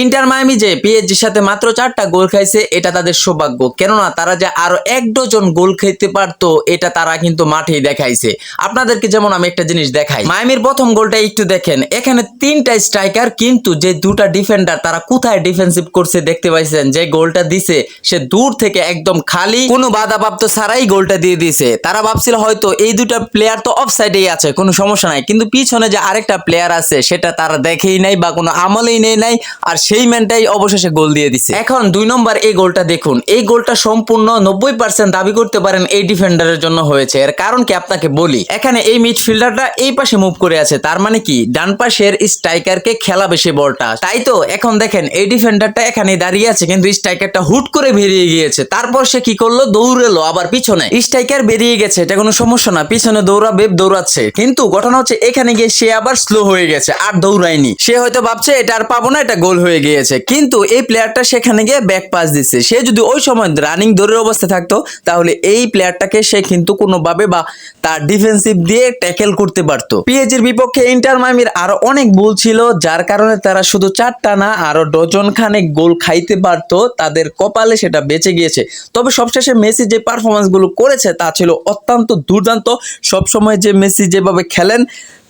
Inter Miami যে পিএসজির সাথে মাত্র চারটা গোল খাইছে, এটা তাদের সৌভাগ্য। কেননা তারা যে আরও এক ডজন গোল খেতে পারতো, এটা তারা কিন্তু মাঠেই দেখাইছে। আপনাদেরকে যেমন আমি একটা জিনিস দেখাই। মায়ামির প্রথম গোলটা একটু দেখেন। এখানে তিনটা স্ট্রাইকার কিন্তু যে দুটা ডিফেন্ডার তারা কোথায় ডিফেন্সিভ করছে দেখতে পাইছেন? যে গোলটা দিছে, সে দূর থেকে একদম খালি, কোনো বাধা প্রাপ্ত ছাড়াই গোলটা দিয়ে দিছে। তারা ভাবছিল হয়তো এই দুটা প্লেয়ার তো অফ সাইডেই আছে, কোনো সমস্যা নাই। কিন্তু পিছনে যে আরেকটা প্লেয়ার আছে, সেটা তারা দেখেই নাই বা কোনো আমলেই নেই নাই। আর সেই ম্যানটাই অবশেষে গোল দিয়ে দিছে। এখন দুই নম্বর এই গোলটা দেখুন। এই গোলটা সম্পূর্ণ নব্বই পার্সেন্ট দাবি করতে পারেন এই ডিফেন্ডারের জন্য হয়েছে। এর কারণ কি আপনাকে বলি? এখানে এই মিডফিল্ডারটা এই পাশে মুভ করে আছে। তার মানে কি? ডান পাশের স্ট্রাইকারকে খেলা বেশি বলটা। তাই তো? এখন দেখেন, এই ডিফেন্ডারটা এখানে দাঁড়িয়ে আছে। কিন্তু স্ট্রাইকারটা হুট করে বেরিয়ে গিয়েছে। তারপর সে কি করল? দৌড়েলো আবার পিছনে। স্ট্রাইকার বেরিয়ে গেছে, এটা কোনো সমস্যা না। পিছনে দৌড়াবে দৌড়াচ্ছে। কিন্তু ঘটনা হচ্ছে, এখানে গিয়ে সে আবার স্লো হয়ে গেছে। আর দৌড়ায়নি। সে হয়তো ভাবছে, এটা আর পাবো না, এটা গোল হয়ে গিয়েছে। কিন্তু এই প্লেয়ারটা সেখানে গিয়ে ব্যাক পাস দিচ্ছে। সে যদি ওই সময় রানিং দৌড়ের অবস্থায় থাকতো, তাহলে এই প্লেয়ারটাকে সে কিন্তু কোনোভাবে বা তার ডিফেন্সিভ দিয়ে ট্যাকেল করতে পারতো। পিএজির বিপক্ষে ইন্টার মাইমির আরও অনেক ভুল ছিল, যার কারণে তারা শুধু চারটা না, আরও ডজন খানেক গোল খাইতে পারতো। তাদের কপালে সেটা বেঁচে গিয়েছে। তবে সবশেষে মেসি যে পারফরমেন্সগুলো করেছে, তা ছিল অত্যন্ত দুর্দান্ত। সবসময় যে মেসি যেভাবে খেলেন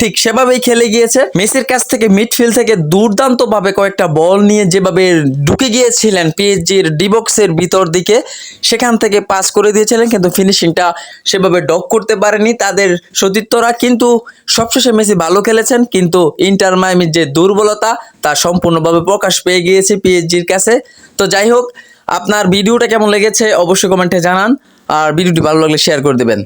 ঠিক সেভাবেই খেলে গিয়েছে। মেসির কাছ থেকে মিডফিল্ড থেকে দুর্দান্ত ভাবে কয়েকটা বল নিয়ে যেভাবে ঢুকে গিয়েছিলেন পিএসজির ডিবক্সের ভিতর দিকে, সেখান থেকে পাস করে দিয়েছিলেন, কিন্তু ফিনিশিংটা সেভাবে ডক করতে পারেনি তাদের সতীর্থরা। কিন্তু সবশেষে মেসি ভালো খেলেছেন, কিন্তু ইন্টার মাইমির যে দুর্বলতা, তা সম্পূর্ণভাবে প্রকাশ পেয়ে গিয়েছে পিএসজির কাছে। তো যাই হোক, আপনার ভিডিওটা কেমন লেগেছে অবশ্যই কমেন্টে জানান, আর ভিডিওটি ভালো লাগলে শেয়ার করে দেবেন।